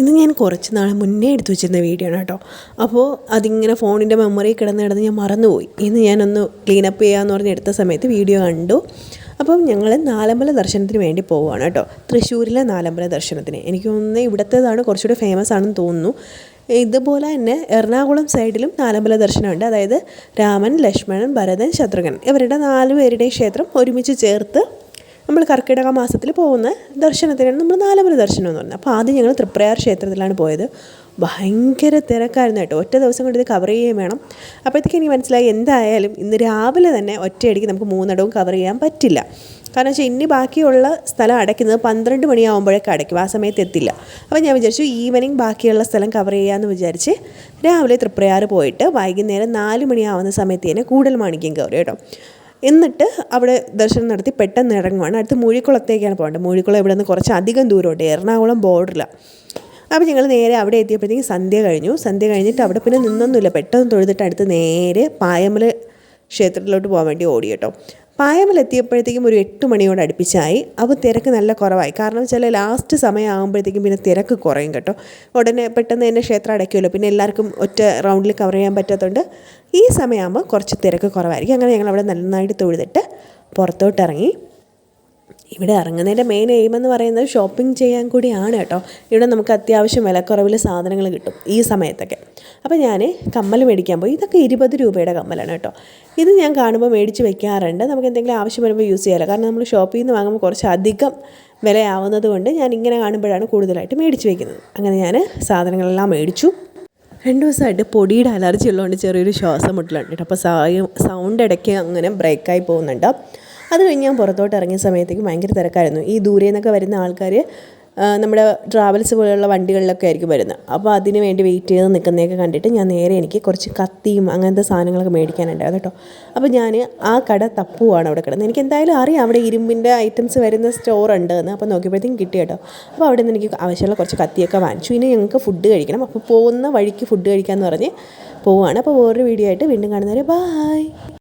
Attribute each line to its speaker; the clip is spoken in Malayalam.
Speaker 1: ഇത് ഞാൻ കുറച്ച് നാൾ മുന്നേ എടുത്തു വെച്ചിരുന്ന വീഡിയോ ആണ് കേട്ടോ. അപ്പോൾ അതിങ്ങനെ ഫോണിന്റെ മെമ്മറി കിടന്ന് കിടന്ന് ഞാൻ മറന്നുപോയി. ഇന്ന് ഞാനൊന്ന് ക്ലീനപ്പ് ചെയ്യാമെന്ന് പറഞ്ഞ് എടുത്ത സമയത്ത് വീഡിയോ കണ്ടു. അപ്പം ഞങ്ങൾ നാലമ്പല ദർശനത്തിന് വേണ്ടി പോവുകയാണ് കേട്ടോ. തൃശ്ശൂരിലെ നാലമ്പല ദർശനത്തിന്. എനിക്ക് തോന്നുന്നത് ഇവിടത്തേതാണ് കുറച്ചുകൂടി ഫേമസ് ആണെന്ന് തോന്നുന്നു. ഇതുപോലെ തന്നെ എറണാകുളം സൈഡിലും നാലമ്പല ദർശനമുണ്ട്. അതായത് രാമൻ ലക്ഷ്മണൻ ഭരതൻ ശത്രുഘ്നൻ. ഇവരുടെ നാല് പേരുടെയും ക്ഷേത്രം ഒരുമിച്ച് ചേർത്ത് നമ്മൾ കർക്കിടക മാസത്തിൽ പോകുന്ന ദർശനത്തിനാണ് നമ്മൾ നാലമ്പല ദർശനം എന്ന് പറയുന്നത് അപ്പോൾ ആദ്യം ഞങ്ങൾ തൃപ്രയാർ ക്ഷേത്രത്തിലാണ് പോയത്. ഭയങ്കര തിരക്കായിരുന്നു കേട്ടോ. ഒറ്റ ദിവസം കൊണ്ട് ഇത് കവർ ചെയ്യുകയും വേണം. അപ്പോഴത്തേക്ക് എനിക്ക് മനസ്സിലായി എന്തായാലും ഇന്ന് രാവിലെ തന്നെ ഒറ്റയടിക്ക് നമുക്ക് മൂന്നിടവും കവർ ചെയ്യാൻ പറ്റില്ല. കാരണം വെച്ചാൽ ഇനി ബാക്കിയുള്ള സ്ഥലം അടയ്ക്കുന്നത് പന്ത്രണ്ട് മണിയാകുമ്പോഴേക്കും അടയ്ക്കും. ആ സമയത്ത് എത്തില്ല. അപ്പോൾ ഞാൻ വിചാരിച്ചു ഈവനിങ് ബാക്കിയുള്ള സ്ഥലം കവർ ചെയ്യാമെന്ന് വിചാരിച്ച് രാവിലെ തൃപ്രയാർ പോയിട്ട് വൈകുന്നേരം നാല് മണിയാവുന്ന സമയത്ത് തന്നെ കൂടുതൽ മാണിക്യം കയറി കേട്ടോ. എന്നിട്ട് അവിടെ ദർശനം നടത്തി പെട്ടെന്ന് ഇറങ്ങുവാണ്. അടുത്ത് മൂഴിക്കുളത്തേക്കാണ് പോകേണ്ടത്. മൂഴിക്കുളം ഇവിടെ നിന്ന് കുറച്ച് അധികം ദൂരമുണ്ട് എറണാകുളം ബോർഡറിലാണ് അപ്പോൾ ഞങ്ങൾ നേരെ അവിടെ എത്തിയപ്പോഴത്തേക്കും സന്ധ്യ കഴിഞ്ഞു. സന്ധ്യ കഴിഞ്ഞിട്ട് അവിടെ പിന്നെ നിന്നൊന്നുമില്ല. പെട്ടെന്ന് തൊഴുതിട്ട് അടുത്ത് നേരെ പായമല ക്ഷേത്രത്തിലോട്ട് പോകാൻ വേണ്ടി ഓടി കേട്ടോ. പായമൽ എത്തിയപ്പോഴത്തേക്കും ഒരു എട്ട് മണിയോട് അടുപ്പിച്ചായി. അപ്പോൾ തിരക്ക് നല്ല കുറവായി. കാരണം വെച്ചാൽ ലാസ്റ്റ് സമയമാകുമ്പോഴത്തേക്കും പിന്നെ തിരക്ക് കുറയും കേട്ടോ. ഉടനെ പെട്ടെന്ന് തന്നെ ക്ഷേത്രം അടയ്ക്കുമല്ലോ. പിന്നെ എല്ലാവർക്കും ഒറ്റ റൗണ്ടിൽ കവർ ചെയ്യാൻ പറ്റാത്തതുകൊണ്ട് ഈ സമയമാകുമ്പോൾ കുറച്ച് തിരക്ക് കുറവായിരിക്കും. അങ്ങനെ ഞങ്ങൾ അവിടെ നന്നായിട്ട് തൊഴുതിട്ട് പുറത്തോട്ട് ഇറങ്ങി ഇവിടെ ഇറങ്ങുന്നതിന്റെ മെയിൻ എയിം എന്ന് പറയുന്നത് ഷോപ്പിംഗ് ചെയ്യാൻ കൂടിയാണ് കേട്ടോ. ഇവിടെ നമുക്ക് അത്യാവശ്യം വിലക്കുറവിൽ സാധനങ്ങൾ കിട്ടും ഈ സമയത്തൊക്കെ. അപ്പോൾ ഞാൻ കമ്മൽ മേടിക്കാൻ പോയി. ഇതൊക്കെ ഇരുപത് രൂപയുടെ കമ്മലാണ് കേട്ടോ. ഇത് ഞാൻ കാണുമ്പോൾ മേടിച്ച് വെക്കാറുണ്ട്. നമുക്ക് എന്തെങ്കിലും ആവശ്യം വരുമ്പോൾ യൂസ് ചെയ്യാമല്ലോ കാരണം നമ്മൾ ഷോപ്പിൽ നിന്ന് വാങ്ങുമ്പോൾ കുറച്ച് അധികം വിലയാവുന്നത് കൊണ്ട് ഞാൻ ഇങ്ങനെ കാണുമ്പോഴാണ് കൂടുതലായിട്ട് മേടിച്ച് വെക്കുന്നത്. അങ്ങനെ ഞാൻ സാധനങ്ങളെല്ലാം മേടിച്ചു. രണ്ട് ദിവസമായിട്ട് പൊടിയുടെ അലർജി ഉള്ളതുകൊണ്ട് ചെറിയൊരു ശ്വാസം മുട്ടലുണ്ട് അപ്പോൾ സൗണ്ട് ഇടയ്ക്ക് അങ്ങനെ ബ്രേക്കായി പോകുന്നുണ്ട്. അത് കഴിഞ്ഞ് ഞാൻ പുറത്തോട്ട് ഇറങ്ങിയ സമയത്തേക്ക് ഭയങ്കര തിരക്കായിരുന്നു. ഈ ദൂരെ നിന്നൊക്കെ വരുന്ന ആൾക്കാർ നമ്മുടെ ട്രാവൽസ് പോലെയുള്ള വണ്ടികളിലൊക്കെ ആയിരിക്കും വരുന്നത്. അപ്പോൾ അതിന് വേണ്ടി വെയിറ്റ് ചെയ്ത് നിൽക്കുന്നതൊക്കെ കണ്ടിട്ട് ഞാൻ നേരെ എനിക്ക് കുറച്ച് കത്തിയും അങ്ങനത്തെ സാധനങ്ങളൊക്കെ മേടിക്കാനുണ്ടായിരുന്നു കേട്ടോ. അപ്പോൾ ഞാൻ ആ കട തപ്പുവാണ് അവിടെ കിടന്നത് എനിക്ക് എന്തായാലും അറിയാം അവിടെ ഇരുമ്പിന്റെ ഐറ്റംസ് വരുന്ന സ്റ്റോർ ഉണ്ട് എന്ന് അപ്പോൾ നോക്കിയപ്പോഴത്തേക്കും കിട്ടി കേട്ടോ. അപ്പോൾ അവിടെ നിന്ന് എനിക്ക് ആവശ്യമുള്ള കുറച്ച് കത്തിയൊക്കെ വാങ്ങിച്ചു. ഇനി ഞങ്ങൾക്ക് ഫുഡ് കഴിക്കണം. അപ്പോൾ പോകുന്ന വഴിക്ക് ഫുഡ് കഴിക്കാമെന്ന് പറഞ്ഞ് പോവുകയാണ് അപ്പോൾ വേറൊരു വീഡിയോ ആയിട്ട് വീണ്ടും കാണുന്നവരെ ബായ്